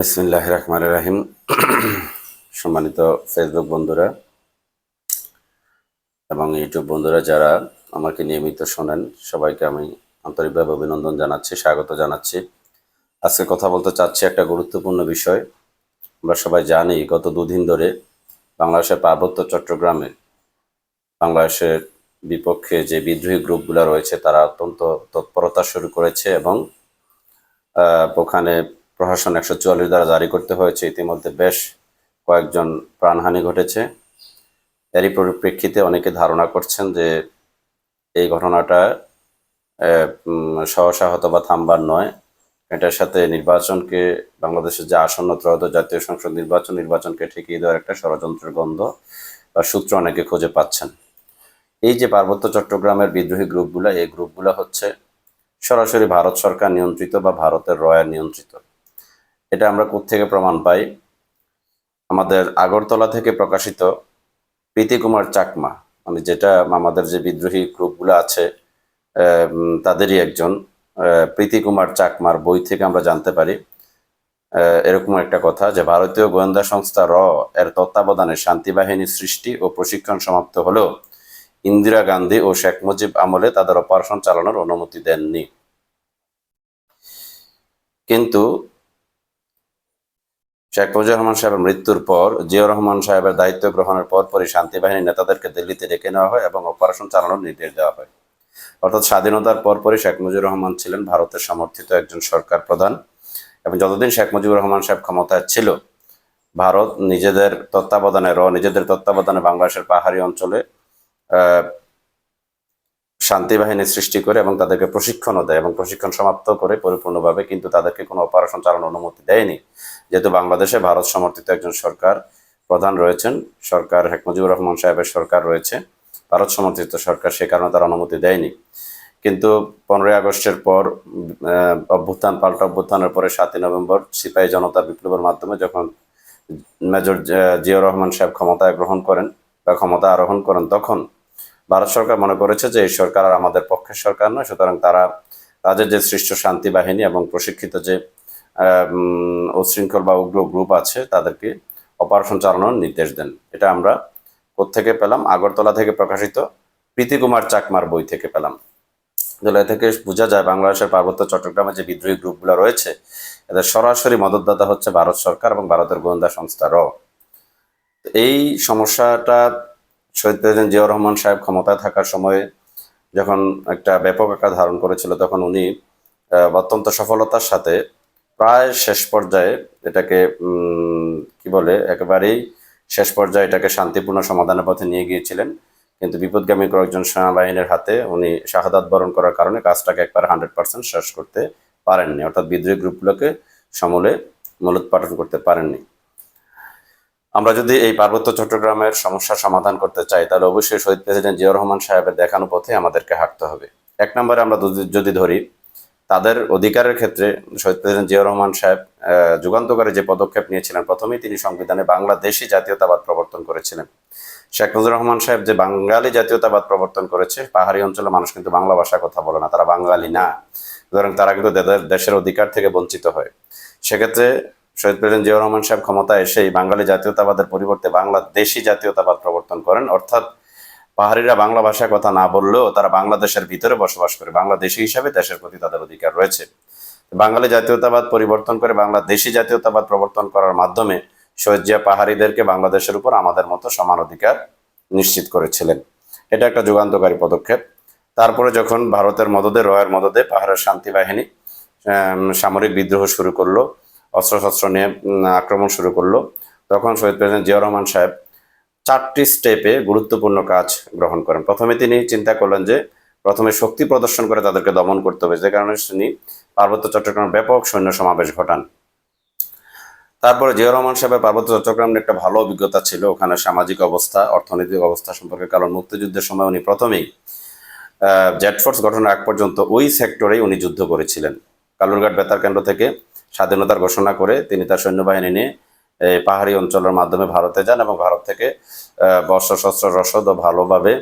বিসমিল্লাহ রহমান রাহিম সম্মানিত ফেসবুক বন্ধুরা এবং ইউটিউব বন্ধুরা, যারা আমাকে নিয়মিত শোনেন, সবাইকে আমি আন্তরিকভাবে অভিনন্দন জানাচ্ছি, স্বাগত জানাচ্ছি। আজকে কথা বলতে চাচ্ছি একটা গুরুত্বপূর্ণ বিষয়। আমরা সবাই জানি, গত দুদিন ধরে বাংলাদেশের পার্বত্য চট্টগ্রামে, বাংলাদেশের বিপক্ষে যে বিদ্রোহী গ্রুপগুলো রয়েছে, তারা অত্যন্ত তৎপরতা শুরু করেছে এবং ওখানে প্রশাসন একশো চুয়াল্লিশ দ্বারা জারি করতে হয়েছে। ইতিমধ্যে বেশ কয়েকজন প্রাণহানি ঘটেছে। এরই পরিপ্রেক্ষিতে অনেকে ধারণা করছেন যে এই ঘটনাটা সহসা বা থামবার নয়। এটার সাথে নির্বাচনকে, বাংলাদেশের যে আসন্ন ত্রয়ত জাতীয় সংসদ নির্বাচন, নির্বাচনকে ঠেকিয়ে দেওয়ার একটা ষড়যন্ত্রের গন্ধ বা সূত্র অনেকে খুঁজে পাচ্ছেন। এই যে পার্বত্য চট্টগ্রামের বিদ্রোহী গ্রুপগুলো, এই গ্রুপগুলো হচ্ছে সরাসরি ভারত সরকার নিয়ন্ত্রিত বা ভারতের রয়ার নিয়ন্ত্রিত। এটা আমরা কোত্থেকে প্রমাণ পাই? আমাদের আগরতলা থেকে প্রকাশিত প্রীতি কুমার চাকমা মানে যেটা আমাদের যে বিদ্রোহী গ্রুপগুলো আছে তাদেরই একজন আহ, প্রীতি কুমার চাকমার বই থেকে আমরা জানতে পারি। এরকম একটা কথা যে ভারতীয় গোয়েন্দা সংস্থা র এর তত্ত্বাবধানে শান্তি বাহিনী সৃষ্টি ও প্রশিক্ষণ সমাপ্ত হলেও ইন্দিরা গান্ধী ও শেখ মুজিব আমলে তাদের অপারেশন চালানোর অনুমতি দেননি। কিন্তু শেখ মুজিবুর রহমান সাহেবের মৃত্যুর পর জিয়াউর রহমান সাহেবের দায়িত্ব গ্রহণের পরপরই শান্তি বাহিনীর নেতাদেরকে দিল্লিতে ডেকে নেওয়া হয় এবং অপারেশন চালানোর নির্দেশ দেওয়া হয়। অর্থাৎ স্বাধীনতার পরপরই শেখ মুজিবুর রহমান ছিলেন ভারতের সমর্থিত একজন সরকার প্রধান এবং যতদিন শেখ মুজিবুর রহমান সাহেব ক্ষমতায় ছিল, ভারত নিজেদের তত্ত্বাবধানে, র নিজেদের তত্ত্বাবধানে বাংলাদেশের পাহাড়ি অঞ্চলে শান্তি বাহিনী সৃষ্টি করে এবং তাদেরকে প্রশিক্ষণও দেয় এবং প্রশিক্ষণ সমাপ্ত করে পরিপূর্ণভাবে কিন্তু তাদেরকে কোনো অপারেশন চালানোর অনুমতি দেয়নি। যেহেতু বাংলাদেশে ভারত সমর্থিত একজন সরকার প্রধান রয়েছেন, সরকার শেখ মুজিবুর রহমান সাহেবের সরকার রয়েছে, ভারত সমর্থিত সরকার সে কারণে তার অনুমতি দেয়নি। কিন্তু পনেরোই আগস্টের পর অভ্যুত্থান, পাল্টা অভ্যুত্থানের পরে সাতই নভেম্বর সিপাহী জনতা বিপ্লবের মাধ্যমে যখন মেজর জিয়াউর রহমান সাহেব ক্ষমতায় গ্রহণ করেন বা ক্ষমতা আরোহণ করেন, তখন ভারত সরকার মনে করেছে যে এই সরকার আর আমাদের পক্ষের সরকার নয়, সুতরাং তারা তাদের যে সৃষ্ট শান্তি বাহিনী এবং প্রশিক্ষিত যে উশৃঙ্খল বা উগ্র গ্রুপ আছে, তাদেরকে অপারেশন চালানোর নির্দেশ দেন। এটা আমরা কোত্থেকে পেলাম? আগরতলা থেকে প্রকাশিত প্রীতি কুমার চাকমার বই থেকে পেলাম। এ থেকে বোঝা যায় বাংলাদেশের পার্বত্য চট্টগ্রামে যে বিদ্রোহী গ্রুপগুলো রয়েছে, এদের সরাসরি মদতদাতা হচ্ছে ভারত সরকার এবং ভারতের গোয়েন্দা সংস্থা র। এই সমস্যাটা শহীদ প্রেসিডেন্ট জিয়াউর রহমান সাহেব ক্ষমতায় থাকার সময়ে যখন একটা ব্যাপক আকার ধারণ করেছিল, তখন উনি অত্যন্ত সফলতার সাথে প্রায় শেষ পর্যায়ে এটাকে কি বলে, একেবারেই শেষ পর্যায়ে এটাকে শান্তিপূর্ণ সমাধানের পথে নিয়ে গিয়েছিলেন। কিন্তু বিপদগামী কয়েকজন সেনাবাহিনীর হাতে উনি শাহাদাত বরণ করার কারণে কাজটাকে একবার হান্ড্রেড পার্সেন্ট শেষ করতে পারেননি। অর্থাৎ বিদ্রোহী গ্রুপগুলোকে সমূলে মূলোৎপাটন করতে পারেননি। আমরা যদি এই পার্বত্য চট্টগ্রামের সমস্যার সমাধান করতে চাই, তাহলে অবশ্যই শহীদ প্রেসিডেন্ট জিয়াউর রহমান সাহেবের দেখানো পথে আমাদেরকে হাঁটতে হবে। এক নম্বরে আমরা যদি- ধরি, তাদের অধিকারের ক্ষেত্রে শহীদ প্রেসিডেন্ট জিয়াউর রহমান সাহেব যুগান্তকারী যে পদক্ষেপ নিয়েছিলেন, প্রথমেই তিনি সংবিধানে বাংলাদেশি জাতীয়তাবাদ প্রবর্তন করেছিলেন। শেখ মুজিবুর রহমান সাহেব যে বাঙালি জাতীয়তাবাদ প্রবর্তন করেছে, পাহাড়ি অঞ্চলের মানুষ কিন্তু বাংলা ভাষায় কথা বলে না, তারা বাঙালি না। সুতরাং তারা কিন্তু দেশের অধিকার থেকে বঞ্চিত হয়। সেক্ষেত্রে শহীদ প্রেসিডেন্ট জিয়াউর রহমান সাহেব ক্ষমতায় এসেই বাঙালি জাতীয়তাবাদের পরিবর্তে বাংলাদেশি জাতীয়তাবাদ প্রবর্তন করেন। অর্থাৎ পাহাড়িরা বাংলা ভাষায় কথা না বললেও তারা বাংলাদেশের ভিতরে বসবাস করে, বাংলাদেশি হিসাবে দেশের প্রতি তাদের অধিকার রয়েছে। বাঙালি জাতীয়তাবাদ পরিবর্তন করে বাংলাদেশি জাতীয়তাবাদ প্রবর্তন করার মাধ্যমে শহীদ জিয়া পাহাড়িদেরকে বাংলাদেশের উপর আমাদের মতো সমান অধিকার নিশ্চিত করেছিলেন। এটা একটা যুগান্তকারী পদক্ষেপ। তারপরে যখন ভারতের মদদে, রয়ের মদদে পাহাড়ের শান্তি বাহিনী সামরিক বিদ্রোহ শুরু করল অস্ত্রশস্ত্র নিয়ে আক্রমণ শুরু করল। তখন শহীদ প্রেসিডেন্ট জিয়াউর রহমান সাহেব চারটি স্টেপে গুরুত্বপূর্ণ কাজ গ্রহণ করেন। প্রথমে তিনি চিন্তা করলেন যে, প্রথমে শক্তি প্রদর্শন করে তাদেরকে দমন করতে হবে। যে কারণে তিনি পার্বত্য চট্টগ্রামে ব্যাপক সৈন্য সমাবেশ ঘটান। তারপরে জিয়া রহমান সাহেবের পার্বত্য চট্টগ্রাম নিয়ে একটা ভালো অভিজ্ঞতা ছিল। ওখানে সামাজিক অবস্থা, অর্থনৈতিক অবস্থা সম্পর্কে কারণ মুক্তিযুদ্ধের সময় উনি প্রথমেই জেট ফোর্স গঠনের আগ পর্যন্ত ওই সেক্টরেই উনি যুদ্ধ করেছিলেন। কালুরঘাট বেতার কেন্দ্র থেকে স্বাধীনতার ঘোষণা করে তিনি তার সৈন্যবাহিনী নিয়ে পাহাড়ি অঞ্চলের মাধ্যমে ভারতে যান এবং ভারত থেকে অস্ত্রশস্ত্র রসদ ও ভালোভাবে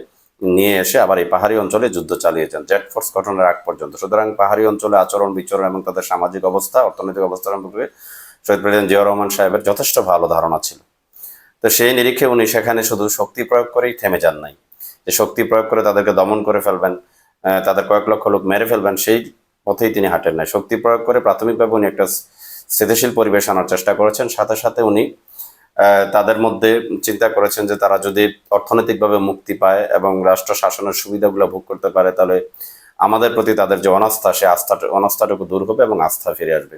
নিয়ে এসে আবার এই পাহাড়ি অঞ্চলে যুদ্ধ চালিয়েছেন জেট ফোর্স গঠনের আগ পর্যন্ত। সুতরাং পাহাড়ি অঞ্চলে আচরণ, বিচরণ এবং তাদের সামাজিক অবস্থা, অর্থনৈতিক অবস্থা সম্পর্কে শহীদ প্রেসিডেন্ট জিয়াউর রহমান সাহেবের যথেষ্ট ভালো ধারণা ছিল। তো সেই নিরীক্ষে উনি সেখানে শুধু শক্তি প্রয়োগ করেই থেমে যান নাই। যে শক্তি প্রয়োগ করে তাদেরকে দমন করে ফেলবেন তাদের কয়েক লক্ষ লোক মেরে ফেলবেন, সেই পথেই তিনি হাঁটেন নাই। শক্তি প্রয়োগ করে প্রাথমিকভাবে উনি একটা স্থিতিশীল পরিবেশ আনার চেষ্টা করেছেন। সাথে সাথে উনি তাদের মধ্যে চিন্তা করেছেন যে তারা যদি অর্থনৈতিকভাবে মুক্তি পায় এবং রাষ্ট্র শাসনের সুবিধাগুলো ভোগ করতে পারে, তাহলে আমাদের প্রতি তাদের যে অনাস্থা, সে আস্থা অনাস্থাটুকু দূর হবে এবং আস্থা ফিরে আসবে।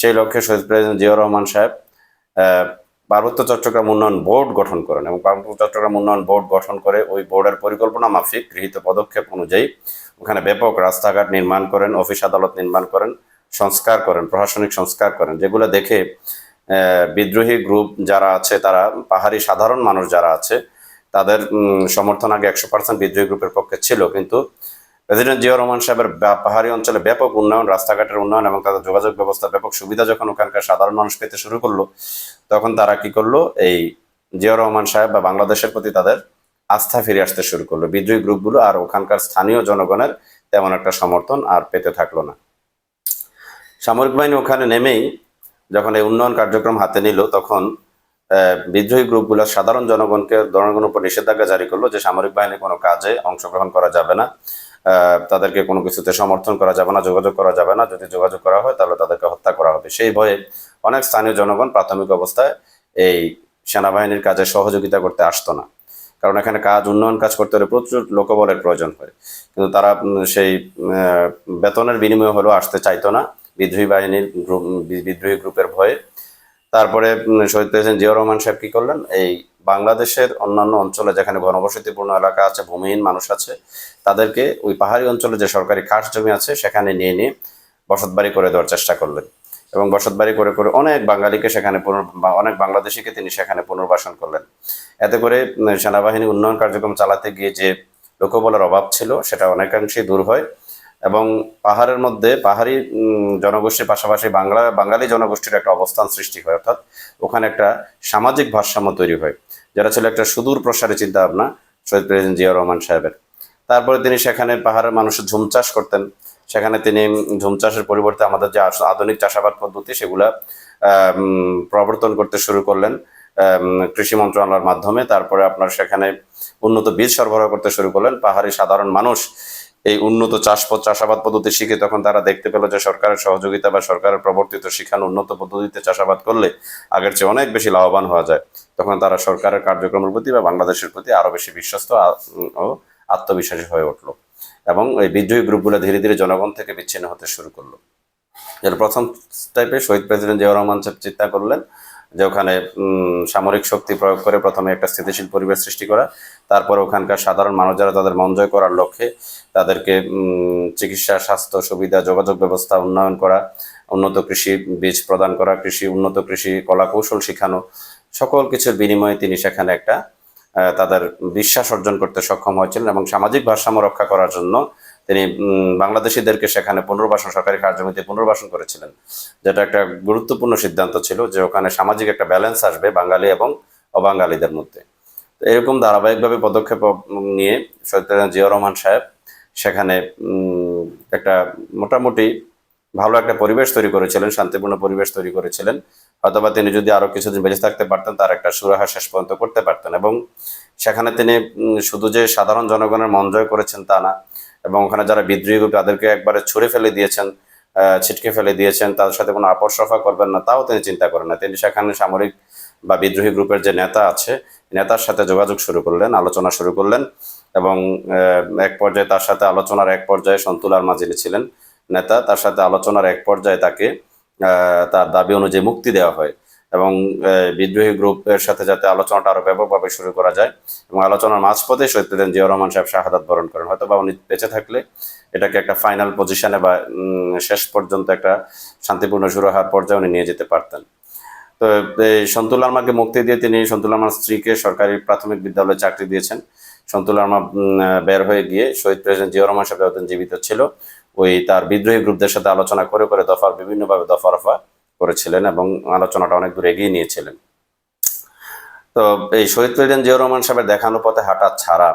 সেই লক্ষ্যে শহীদ প্রেসিডেন্ট জিয়াউর রহমান সাহেব পার্বত্য চট্টগ্রাম উন্নয়ন বোর্ড গঠন করেন এবং পার্বত্য চট্টগ্রাম উন্নয়ন বোর্ড গঠন করে ওই বোর্ডের পরিকল্পনা মাফিক গৃহীত পদক্ষেপ অনুযায়ী ওখানে ব্যাপক রাস্তাঘাট নির্মাণ করেন, অফিস আদালত নির্মাণ করেন, সংস্কার করেন, প্রশাসনিক সংস্কার করেন, যেগুলো দেখে বিদ্রোহী গ্রুপ যারা আছে তারা, পাহাড়ি সাধারণ মানুষ যারা আছে, তাদের সমর্থন আগে একশো পার্সেন্ট বিদ্রোহী গ্রুপের পক্ষে ছিল, কিন্তু প্রেসিডেন্ট জিয়াউর রহমান সাহেবের পাহাড়ি অঞ্চলে ব্যাপক উন্নয়ন, রাস্তাঘাটের উন্নয়ন এবং তাদের যোগাযোগ ব্যবস্থা, ব্যাপক সুবিধা যখন ওখানকার সাধারণ মানুষ পেতে শুরু করল, তখন তারা কি করল? এই জিয়াউর রহমান সাহেব বা বাংলাদেশের প্রতি তাদের আস্থা ফিরে আসতে শুরু করল। বিদ্রোহী গ্রুপগুলো আর ওখানকার স্থানীয় জনগণের তেমন একটা সমর্থন আর পেতে থাকল না। সামরিক বাহিনী ওখানে নেমেই যখন এই উন্নয়ন কার্যক্রম হাতে নিল, তখন বিদ্রোহী গ্রুপগুলো সাধারণ জনগণকে জনগণের উপর নিষেধাজ্ঞা জারি করল যে সামরিক বাহিনী কোনো কাজে অংশগ্রহণ করা যাবে না। তাদেরকে কোনো কিছুতে সমর্থন করা যাবে না, যোগাযোগ করা যাবে না। যদি যোগাযোগ করা হয়, তাহলে তাদেরকে হত্যা করা হবে। সেই ভয়ে অনেক স্থানীয় জনগণ প্রাথমিক অবস্থায় এই সেনাবাহিনীর কাজে সহযোগিতা করতে আসতো না। কারণ এখানে কাজ, উন্নয়ন কাজ করতে হলে প্রচুর লোকবলের প্রয়োজন হয়। কিন্তু তারা সেই বেতনের বিনিময়ে হলেও আসতে চাইতো না। বিদ্রোহী বাহিনীর গ্রুপ বিদ্রোহী গ্রুপের ভয়ে। তারপরে শহীদ প্রেসিডেন্ট জিয়াউর রহমান সাহেব কি করলেন? এই বাংলাদেশের অন্যান্য অঞ্চলে যেখানে ঘনবসতিপূর্ণ এলাকা আছে, ভূমিহীন মানুষ আছে, তাদেরকে ওই পাহাড়ি অঞ্চলে যে সরকারি খাস জমি আছে, সেখানে নিয়ে নিয়ে বসতবাড়ি করে দেওয়ার চেষ্টা করলেন। এবং বসতবাড়ি করে করে অনেক বাঙালিকে সেখানে পুনর অনেক বাংলাদেশিকে তিনি সেখানে পুনর্বাসন করলেন। এতে করে সেনাবাহিনী উন্নয়ন কার্যক্রম চালাতে গিয়ে যে লোকবলের অভাব ছিল, সেটা অনেকাংশেই দূর হয়। এবং পাহাড়ের মধ্যে পাহাড়ি জনগোষ্ঠীর পাশাপাশি বাংলা, বাঙালি জনগোষ্ঠীর একটা অবস্থান সৃষ্টি হয়, অর্থাৎ ওখানে একটা সামাজিক ভারসাম্য তৈরি হয়। যেটা ছিল একটা সুদূর প্রসারী চিন্তা ভাবনা শহীদ প্রেসিডেন্ট জিয়াউর রহমান সাহেবের। তারপরে তিনি সেখানে পাহাড়ের মানুষের ঝুম চাষ করতেন। সেখানে তিনি ঝুম চাষের পরিবর্তে আমাদের যে আধুনিক চাষাবাদ পদ্ধতি, সেগুলা প্রবর্তন করতে শুরু করলেন কৃষি মন্ত্রণালয়ের মাধ্যমে। তারপরে আপনার সেখানে উন্নত বীজ সরবরাহ করতে শুরু করলেন। পাহাড়ি সাধারণ মানুষ এই উন্নত চাষ চাষাবাদ পদ্ধতি শিখে তখন তারা দেখতে পেল যে সরকারের সহযোগিতা বা সরকারের প্রবর্তিত শিখানো উন্নত পদ্ধতিতে চাষাবাদ করলে আগের চেয়ে অনেক বেশি লাভবান হওয়া যায়। তখন তারা সরকারের কার্যক্রমের প্রতি বা বাংলাদেশের প্রতি আরও বেশি বিশ্বস্ত ও আত্মবিশ্বাসী হয়ে উঠল এবং এই বিদ্রোহী গ্রুপগুলো ধীরে ধীরে জনগণ থেকে বিচ্ছিন্ন হতে শুরু করল। এর প্রথম স্টেপে শহীদ প্রেসিডেন্ট জিয়াউর রহমান সাহেব চিন্তা করলেন যে ওখানে সামরিক শক্তি প্রয়োগ করে প্রথমে একটা স্থিতিশীল পরিবেশ সৃষ্টি করা, তারপর ওখানকার সাধারণ মানুষ যারা তাদের মন জয় করার লক্ষ্যে তাদেরকে চিকিৎসা, স্বাস্থ্য সুবিধা, যোগাযোগ ব্যবস্থা উন্নয়ন করা, উন্নত কৃষি বীজ প্রদান করা, কৃষি, উন্নত কৃষি কলা কৌশল শেখানো, সকল কিছুর বিনিময়ে তিনি সেখানে একটা তাদের বিশ্বাস অর্জন করতে সক্ষম হয়েছিলেন এবং সামাজিক ভারসাম্য রক্ষা করার জন্য তিনি বাংলাদেশিদেরকে সেখানে পুনর্বাসন, সরকারি কার্যজমিতে পুনর্বাসন করেছিলেন। যেটা একটা গুরুত্বপূর্ণ সিদ্ধান্ত ছিল যে ওখানে সামাজিক একটা ব্যালেন্স আসবে বাঙালি এবং অবাঙালিদের মধ্যে। এরকম ধারাবাহিকভাবে পদক্ষেপ নিয়ে শহীদ জিয়া রহমান সাহেব সেখানে একটা মোটামুটি ভালো একটা পরিবেশ তৈরি করেছিলেন, শান্তিপূর্ণ পরিবেশ তৈরি করেছিলেন। হয়তোবা তিনি যদি আরও কিছুদিন বেঁচে থাকতে পারতেন, তার একটা সুরাহা শেষ পর্যন্ত করতে পারতেন। এবং সেখানে তিনি শুধু যে সাধারণ জনগণের মন জয় করেছেন তা না এবং ওখানে যারা বিদ্রোহী গ্রুপ তাদেরকে একবারে ছুড়ে ফেলে দিয়েছেন ছিটকে ফেলে দিয়েছেন, তাদের সাথে কোনো আপর সফা করবেন না, তাও তিনি চিন্তা করেন না। তিনি সেখানে সামরিক বা বিদ্রোহী গ্রুপের যে নেতা আছে নেতার সাথে যোগাযোগ শুরু করলেন, আলোচনা শুরু করলেন এবং এক পর্যায়ে তার সাথে আলোচনার এক পর্যায়ে সন্তুল আলমা যিনি ছিলেন নেতা, তার সাথে আলোচনার এক পর্যায়ে তাকে তার দাবি অনুযায়ী মুক্তি দেওয়া হয়। এবং বিদ্রোহী গ্রুপের সাথে যাতে আলোচনাটা আরও ব্যাপকভাবে শুরু করা যায় এবং আলোচনার মাঝপথে শহীদ প্রেসিডেন্ট জিয়াউর রহমান সাহেব শাহাদাত বরণ করেন। হয়তো বা উনি বেঁচে থাকলে এটাকে একটা ফাইনাল পজিশনে বা শেষ পর্যন্ত একটা শান্তিপূর্ণ শুরু হওয়ার পর্যায়ে উনি নিয়ে যেতে পারতেন। তো সন্তুল আলমাকে মুক্তি দিয়ে তিনি সন্তুল আলমার স্ত্রীকে সরকারি প্রাথমিক বিদ্যালয়ে চাকরি দিয়েছেন। সন্তুল উম, বের হয়ে গিয়ে শহীদ প্রেসিডেন্ট জিয়াউর রহমান সাহেব জীবিত ছিল। ওই তার বিদ্রোহী গ্রুপদের সাথে আলোচনা করে করে দফার বিভিন্নভাবে দফা রফা করেছিলেন এবং আলোচনাটা অনেক দূর এগিয়ে নিয়েছিলেন। তো এই শহীদ প্রেসিডেন্ট জিয়াউর রহমান সাহেবের দেখানো পথে হাঁটা ছাড়া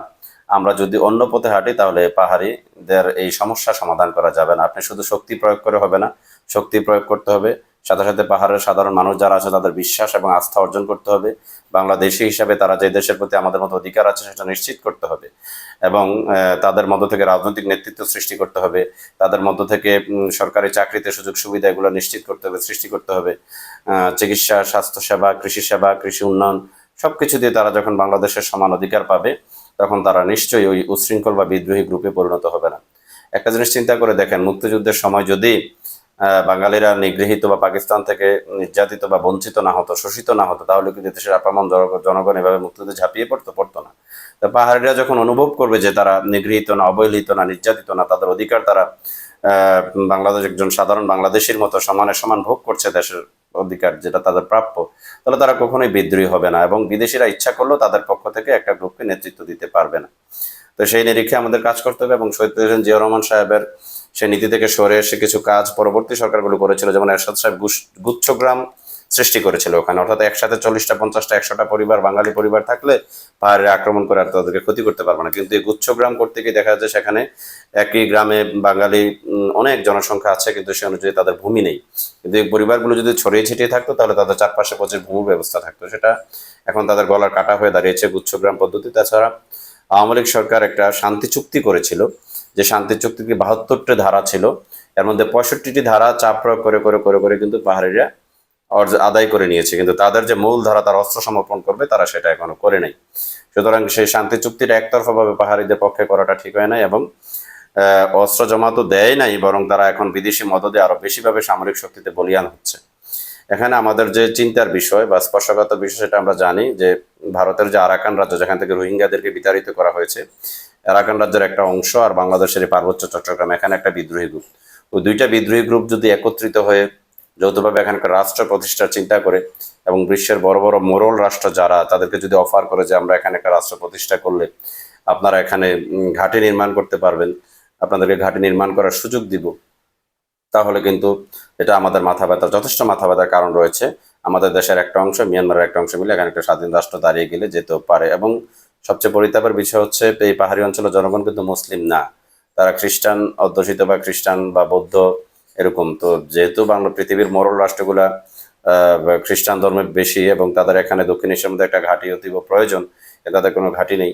আমরা যদি অন্য পথে হাঁটি, তাহলে পাহাড়িদের এই সমস্যা সমাধান করা যাবে না। আপনি শুধু শক্তি প্রয়োগ করে হবে না, শক্তি প্রয়োগ করতে হবে। সাথে সাথে পাহাড়ের সাধারণ মানুষ যারা আছে তাদের বিশ্বাস এবং আস্থা অর্জন করতে হবে। বাংলাদেশি হিসাবে তারা যে দেশের প্রতি আমাদের মতো অধিকার আছে সেটা নিশ্চিত করতে হবে এবং তাদের মধ্য থেকে রাজনৈতিক নেতৃত্ব সৃষ্টি করতে হবে। তাদের মধ্য থেকে সরকারি চাকরিতে সুযোগ সুবিধা এগুলো নিশ্চিত করতে হবে, সৃষ্টি করতে হবে। চিকিৎসা, স্বাস্থ্যসেবা, কৃষি সেবা, কৃষি উন্নয়ন সবকিছু দিয়ে তারা যখন বাংলাদেশের সমান অধিকার পাবে, তখন তারা নিশ্চয়ই ওই উচ্ছৃঙ্খল বা বিদ্রোহী গ্রুপে পরিণত হবে না। একটা জিনিস চিন্তা করে দেখেন, মুক্তিযুদ্ধের সময় যদি বাঙালিরা নিগৃহীত বা পাকিস্তান থেকে নির্যাতিত বা বঞ্চিত না হতো, শোষিত না হতো, তাহলে কিন্তু দেশের আপামন জনগণ এভাবে মুক্তিযুদ্ধে ঝাঁপিয়ে পড়তো পড়তো না। তো পাহাড়িরা যখন অনুভব করবে যে তারা নিগৃহীত না, অবহেলিত না, নির্যাতিত না, তাদের অধিকার তারা বাংলাদেশ একজন সাধারণ বাংলাদেশের মতো সমানে সমান ভোগ করছে দেশের অধিকার যেটা তাদের প্রাপ্য, তাহলে তারা কখনোই বিদ্রোহী হবে না এবং বিদেশিরা ইচ্ছা করলেও তাদের পক্ষ থেকে একটা গ্রুপকে নেতৃত্ব দিতে পারবে না। তো সেই নিরীক্ষে আমাদের কাজ করতে হবে এবং প্রেসিডেন্ট জিয়া রহমান সাহেবের সেই নীতি থেকে সরে এসে কিছু কাজ পরবর্তী সরকারগুলো করেছিল, যেমন এরশাদ সাহেব গুচ্ছগ্রাম সৃষ্টি করেছিল ওখানে। অর্থাৎ একসাথে চল্লিশটা, পঞ্চাশটা, একশোটা পরিবার, বাঙালি পরিবার থাকলে পাহাড়ে আক্রমণ করে আর তাদেরকে ক্ষতি করতে পারবে না। কিন্তু এই গুচ্ছগ্রাম করতে গিয়ে দেখা যাচ্ছে সেখানে একই গ্রামে বাঙালি অনেক জনসংখ্যা আছে, কিন্তু সে অনুযায়ী তাদের ভূমি নেই। কিন্তু এই পরিবারগুলো যদি ছড়িয়ে ছিটিয়ে থাকতো, তাহলে তাদের চারপাশে প্রচুর ভূমি ব্যবস্থা থাকতো। সেটা এখন তাদের গলার কাটা হয়ে দাঁড়িয়েছে গুচ্ছগ্রাম পদ্ধতি। তাছাড়া আওয়ামী লীগ সরকার একটা শান্তি চুক্তি করেছিল যে শান্তি চুক্তিতে বাহাত্তরটি ধারা ছিল, এর মধ্যে পঁয়ষট্টিটি ধারা চাপ প্রয়োগ করে করে করে করে কিন্তু পাহাড়িরা আদায় করে নিয়েছে। কিন্তু তাদের যে মূল ধারা, তারা অস্ত্র সমর্পণ করবে, তারা সেটা এখনও করে নাই। সুতরাং সেই শান্তি চুক্তিটা একতরফাভাবে পাহাড়িদের পক্ষে করাটা ঠিক হয় নাই এবং অস্ত্র জমা তো দেয় নাই, বরং তারা এখন বিদেশি মদদে আরও বেশিভাবে সামরিক শক্তিতে বলিয়ান হচ্ছে। এখানে আমাদের যে চিন্তার বিষয় বা স্পর্শগত বিষয়, সেটা আমরা জানি যে ভারতের যে আরাকান রাজ্য, যেখান থেকে রোহিঙ্গাদেরকে বিতাড়িত করা হয়েছে আরাকান রাজ্যের একটা অংশ আর বাংলাদেশের পার্বত্য চট্টগ্রাম, এখানে একটা বিদ্রোহী গ্রুপ ওই দুইটা বিদ্রোহী গ্রুপ যদি একত্রিত হয়ে যৌথভাবে এখানকার রাষ্ট্র প্রতিষ্ঠার চিন্তা করে এবং বিশ্বের বড় বড় মোরল রাষ্ট্র যারা, তাদেরকে যদি অফার করে যে আমরা এখানে একটা রাষ্ট্র প্রতিষ্ঠা করলে আপনারা এখানে ঘাটি নির্মাণ করতে পারবেন, আপনাদেরকে ঘাটি নির্মাণ করার সুযোগ দিব, তাহলে কিন্তু এটা আমাদের মাথা ব্যথার, যথেষ্ট মাথা ব্যথার কারণ রয়েছে। আমাদের দেশের একটা অংশ, মিয়ানমারের একটা অংশ মিলে এখানে একটা স্বাধীন রাষ্ট্র দাঁড়িয়ে গেলে যেতেও পারে এবং সবচেয়ে পরিতাপের বিষয় হচ্ছে এই পাহাড়ি অঞ্চলের জনগণ কিন্তু মুসলিম না। তারা খ্রিস্টান, অধ্যুষিত বা খ্রিস্টান বা বৌদ্ধ এরকম। তো যেহেতু বাংলা পৃথিবীর মরল রাষ্ট্রগুলা খ্রিস্টান ধর্মে বেশি এবং তাদের এখানে দক্ষিণ এশিয়ার মধ্যে একটা ঘাঁটি অতীব প্রয়োজন তাদের কোনো ঘাঁটি নেই।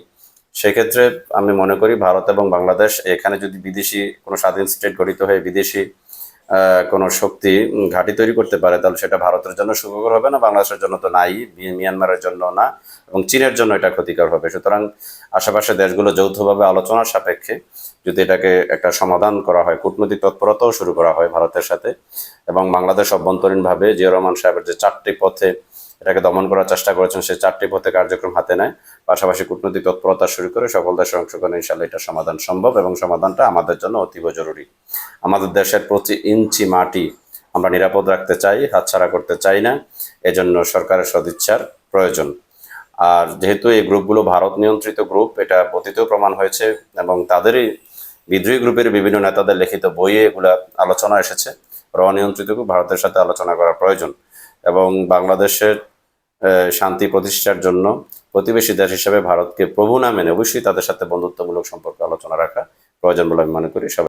সেক্ষেত্রে আমি মনে করি ভারত এবং বাংলাদেশ এখানে যদি বিদেশি কোনো স্বাধীন স্টেট গঠিত হয়ে বিদেশি কোনো শক্তি ঘাটি তৈরি করতে পারে, তাহলে সেটা ভারতের জন্য সুখকর হবে না, বাংলাদেশের জন্য তো নাই মিয়ানমারের জন্য না, এবং চীনের জন্য এটা ক্ষতিকর হবে। সুতরাং আশেপাশে দেশগুলো যৌথভাবে আলোচনার সাপেক্ষে যদি এটাকে একটা সমাধান করা হয়, কূটনৈতিক তৎপরতাও শুরু করা হয় ভারতের সাথে, এবং বাংলাদেশ অভ্যন্তরীণভাবে জিয়া রহমান সাহেবের যে চারটি পথে এটাকে দমন করার চেষ্টা করেছেন, সেই চারটি পথে কার্যক্রম হাতে নেয়। পাশাপাশি কূটনৈতিক তৎপরতা শুরু করে সকল দেশের অংশগ্রহণে ইনশাল্লাহ এটা সমাধান সম্ভব এবং সমাধানটা আমাদের জন্য অতীব জরুরি। আমাদের দেশের প্রতি ইঞ্চি মাটি আমরা নিরাপদ রাখতে চাই, হাতছাড়া করতে চাই না, এজন্য সরকারের সদিচ্ছার প্রয়োজন। আর যেহেতু এই গ্রুপগুলো ভারত নিয়ন্ত্রিত গ্রুপ, এটা অতীতেও প্রমাণ হয়েছে এবং তাদেরই বিদ্রোহী গ্রুপের বিভিন্ন নেতাদের লিখিত বইয়ে এগুলা আলোচনা এসেছে। র নিয়ন্ত্রিত গ্রুপ ভারতের সাথে আলোচনা করা প্রয়োজন। এবং বাংলাদেশের শান্তি প্রতিষ্ঠার জন্য প্রতিবেশী দেশ হিসেবে ভারতকে প্রভু না মেনে অবশ্যই তাদের সাথে বন্ধুত্বমূলক সম্পর্কে আলোচনা রাখা প্রয়োজন বলে আমি মনে করি। সবাই